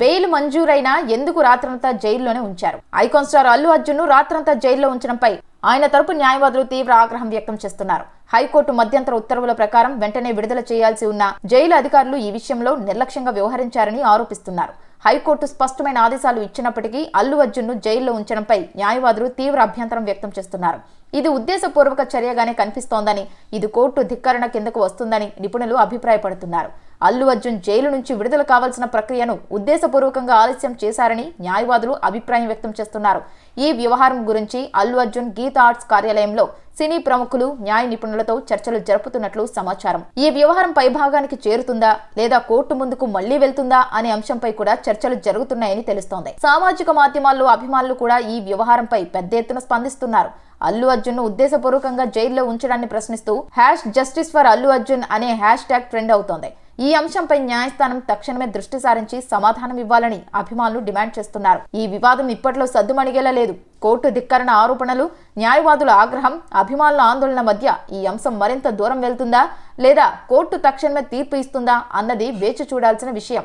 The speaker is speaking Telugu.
బెయిల్ మంజూరైనా ఎందుకు రాత్రంతా జైల్లోనే ఉంచారు? ఐకాన్ స్టార్ అల్లు అర్జున్ రాత్రంతా జైల్లో ఉంచడంపై ఆయన తరపు న్యాయవాదులు తీవ్ర ఆగ్రహం వ్యక్తం చేస్తున్నారు. హైకోర్టు మధ్యంతర ఉత్తర్వుల ప్రకారం వెంటనే విడుదల చేయాల్సి ఉన్న జైలు అధికారులు ఈ విషయంలో నిర్లక్ష్యంగా వ్యవహరించారని ఆరోపిస్తున్నారు. హైకోర్టు స్పష్టమైన ఆదేశాలు ఇచ్చినప్పటికీ అల్లు అర్జున్ను జైల్లో ఉంచడంపై న్యాయవాదులు తీవ్ర అభ్యంతరం వ్యక్తం చేస్తున్నారు. ఇది ఉద్దేశపూర్వక చర్యగానే కనిపిస్తోందని ఇది కోర్టు ధిక్కరణ కిందకు వస్తుందని నిపుణులు అభిప్రాయపడుతున్నారు. అల్లు అర్జున్ జైలు నుంచి విడుదల కావాల్సిన ప్రక్రియను ఉద్దేశపూర్వకంగా ఆలస్యం చేశారని న్యాయవాదులు అభిప్రాయం వ్యక్తం చేస్తున్నారు. ఈ వ్యవహారం గురించి అల్లు అర్జున్ గీత ఆర్ట్స్ కార్యాలయంలో సినీ ప్రముఖులు న్యాయ నిపుణులతో చర్చలు జరుపుతున్నట్లు సమాచారం. ఈ వ్యవహారం పైభాగానికి చేరుతుందా లేదా కోర్టు ముందుకు మళ్ళీ వెళ్తుందా అనే అంశంపై కూడా చర్చలు జరుగుతున్నాయని తెలుస్తోంది. సామాజిక మాధ్యమాల్లో అభిమానులు కూడా ఈ వ్యవహారంపై పెద్ద ఎత్తున స్పందిస్తున్నారు. అల్లు అర్జున్ను ఉద్దేశపూర్వకంగా జైల్లో ఉంచడాన్ని ప్రశ్నిస్తూ hash justice for Allu Arjun అనే హ్యాష్ ట్యాగ్ ట్రెండ్ అవుతోంది. ఈ అంశంపై న్యాయస్థానం తక్షణమే దృష్టి సారించి సమాధానం ఇవ్వాలని అభిమానులు డిమాండ్ చేస్తున్నారు. ఈ వివాదం ఇప్పట్లో సద్దుమణిగేలా లేదు. కోర్టు ధిక్కరణ ఆరోపణలు న్యాయవాదుల ఆగ్రహం అభిమానుల ఆందోళన మధ్య ఈ అంశం మరింత దూరం వెళ్తుందా లేదా కోర్టు తక్షణమే తీర్పు ఇస్తుందా అన్నది వేచి చూడాల్సిన విషయం.